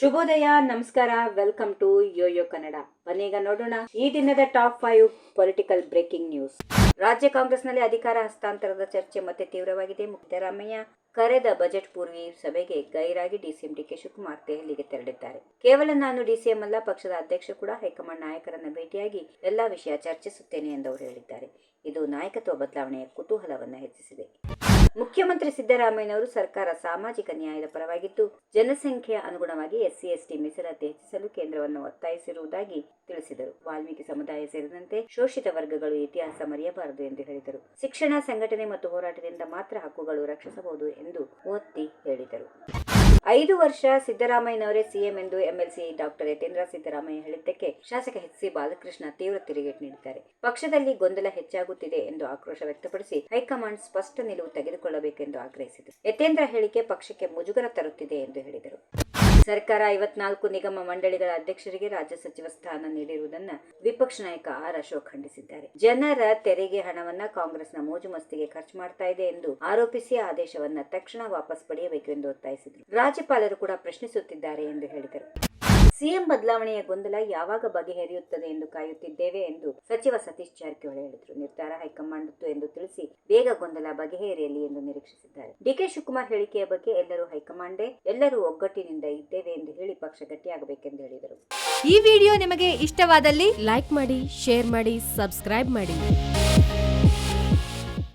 ಶುಭೋದಯ, ನಮಸ್ಕಾರ welcome to Yoyo Kannada ಬನ್ನೀಗ ನೋಡೋಣ ಈ ದಿನದ top five political breaking news ರಾಜ್ಯ ಕಾಂಗ್ರೆಸ್ನಲ್ಲಿ ಅಧಿಕಾರ ಹಸ್ತಾಂತರದ ಚರ್ಚೆ ಮತ್ತೆ ತೀವ್ರವಾಗಿದೆ. ಸಿದ್ದರಾಮಯ್ಯ ಕರೆದ ಬಜೆಟ್ ಪೂರ್ವಿ ಸಭೆಗೆ ಗೈರಾಗಿ ಡಿಸಿಎಂ ಡಿಕೆ ಶಿವಕುಮಾರ್ ದೆಹಲಿಗೆ ತೆರಳಿದ್ದಾರೆ. ಕೇವಲ ನಾನು ಡಿಸಿಎಂ ಅಲ್ಲ, ಪಕ್ಷದ ಅಧ್ಯಕ್ಷ ಕೂಡ ಹೈಕಮಾಂಡ್ ನಾಯಕರನ್ನ ಭೇಟಿಯಾಗಿ ಎಲ್ಲಾ ವಿಷಯ ಚರ್ಚಿಸುತ್ತೇನೆ ಎಂದು ಅವರು ಹೇಳಿದ್ದಾರೆ. ಇದು ನಾಯಕತ್ವ ಬದಲಾವಣೆಯ ಕುತೂಹಲವನ್ನು ಹೆಚ್ಚಿಸಿದೆ. ಮುಖ್ಯಮಂತ್ರಿ ಸಿದ್ದರಾಮಯ್ಯನವರು ಸರ್ಕಾರ ಸಾಮಾಜಿಕ ನ್ಯಾಯದ ಪರವಾಗಿದ್ದು ಜನಸಂಖ್ಯೆಯ ಅನುಗುಣವಾಗಿ ಎಸ್ಸಿ ಎಸ್ಟಿ ಮೀಸಲಾತಿ ಹೆಚ್ಚಿಸಲು ಕೇಂದ್ರವನ್ನು ಒತ್ತಾಯಿಸಿರುವುದಾಗಿ ತಿಳಿಸಿದರು. ವಾಲ್ಮೀಕಿ ಸಮುದಾಯ ಸೇರಿದಂತೆ ಶೋಷಿತ ವರ್ಗಗಳು ಇತಿಹಾಸ ಮರೆಯಬಾರದು ಎಂದು ಹೇಳಿದರು. ಶಿಕ್ಷಣ, ಸಂಘಟನೆ ಮತ್ತು ಹೋರಾಟದಿಂದ ಮಾತ್ರ ಹಕ್ಕುಗಳು ರಕ್ಷಿಸಬಹುದು ಎಂದು ಒತ್ತಿ ಹೇಳಿದರು. ಐದು ವರ್ಷ ಸಿದ್ದರಾಮಯ್ಯನವರೇ ಸಿಎಂ ಎಂದು ಎಂಎಲ್ಸಿ ಡಾಕ್ಟರ್ ಯತೇಂದ್ರ ಸಿದ್ದರಾಮಯ್ಯ ಹೇಳಿದ್ದಕ್ಕೆ ಶಾಸಕ ಎಚ್ ಸಿ ಬಾಲಕೃಷ್ಣ ತೀವ್ರ ತಿರುಗೇಟು ನೀಡಿದ್ದಾರೆ. ಪಕ್ಷದಲ್ಲಿ ಗೊಂದಲ ಹೆಚ್ಚಾಗುತ್ತಿದೆ ಎಂದು ಆಕ್ರೋಶ ವ್ಯಕ್ತಪಡಿಸಿ ಹೈಕಮಾಂಡ್ ಸ್ಪಷ್ಟ ನಿಲುವು ತೆಗೆದುಕೊಳ್ಳಬೇಕೆಂದು ಆಗ್ರಹಿಸಿದರು. ಯತೇಂದ್ರ ಹೇಳಿಕೆ ಪಕ್ಷಕ್ಕೆ ಮುಜುಗರ ತರುತ್ತಿದೆ ಎಂದು ಹೇಳಿದರು. ಸರ್ಕಾರ ಐವತ್ನಾಲ್ಕು ನಿಗಮ ಮಂಡಳಿಗಳ ಅಧ್ಯಕ್ಷರಿಗೆ ರಾಜ್ಯ ಸಚಿವ ಸ್ಥಾನ ನೀಡಿರುವುದನ್ನು ವಿಪಕ್ಷ ನಾಯಕ ಆರ್ ಅಶೋಕ್ ಖಂಡಿಸಿದ್ದಾರೆ. ಜನರ ತೆರಿಗೆ ಹಣವನ್ನ ಕಾಂಗ್ರೆಸ್ನ ಮೋಜು ಮಸ್ತಿಗೆ ಖರ್ಚು ಮಾಡ್ತಾ ಇದೆ ಎಂದು ಆರೋಪಿಸಿ ಆದೇಶವನ್ನ ತಕ್ಷಣ ವಾಪಸ್ ಪಡೆಯಬೇಕು ಎಂದು ಒತ್ತಾಯಿಸಿದರು. ರಾಜ್ಯಪಾಲರು ಕೂಡ ಪ್ರಶ್ನಿಸುತ್ತಿದ್ದಾರೆ ಎಂದು ಹೇಳಿದರು. ಸಿಎಂ ಬದಲಾವಣೆಯ ಗೊಂದಲ ಯಾವಾಗ ಬಗೆಹರಿಯುತ್ತದೆ ಎಂದು ಕಾಯುತ್ತಿದ್ದೇವೆ ಎಂದು ಸಚಿವ ಸತೀಶ್ ಜಾರಕಿಹೊಳಿ ಹೇಳಿದರು. ನಿರ್ಧಾರ ಹೈಕಮಾಂಡ್ ಎಂದು ತಿಳಿಸಿ ಬೇಗ ಗೊಂದಲ ಬಗೆಹರಿಯಲಿ ಎಂದು ನಿರೀಕ್ಷಿಸಿದ್ದಾರೆ. ಡಿಕೆ ಶಿವಕುಮಾರ್ ಹೇಳಿಕೆಯ ಬಗ್ಗೆ ಎಲ್ಲರೂ ಹೈಕಮಾಂಡೇ, ಎಲ್ಲರೂ ಒಗ್ಗಟ್ಟಿನಿಂದ ಇದ್ದೇವೆ ಎಂದು ಹೇಳಿ ಪಕ್ಷ ಗಟ್ಟಿಯಾಗಬೇಕೆಂದು ಹೇಳಿದರು. ಈ ವಿಡಿಯೋ ನಿಮಗೆ ಇಷ್ಟವಾದಲ್ಲಿ ಲೈಕ್ ಮಾಡಿ, ಶೇರ್ ಮಾಡಿ, ಸಬ್ಸ್ಕ್ರೈಬ್ ಮಾಡಿ.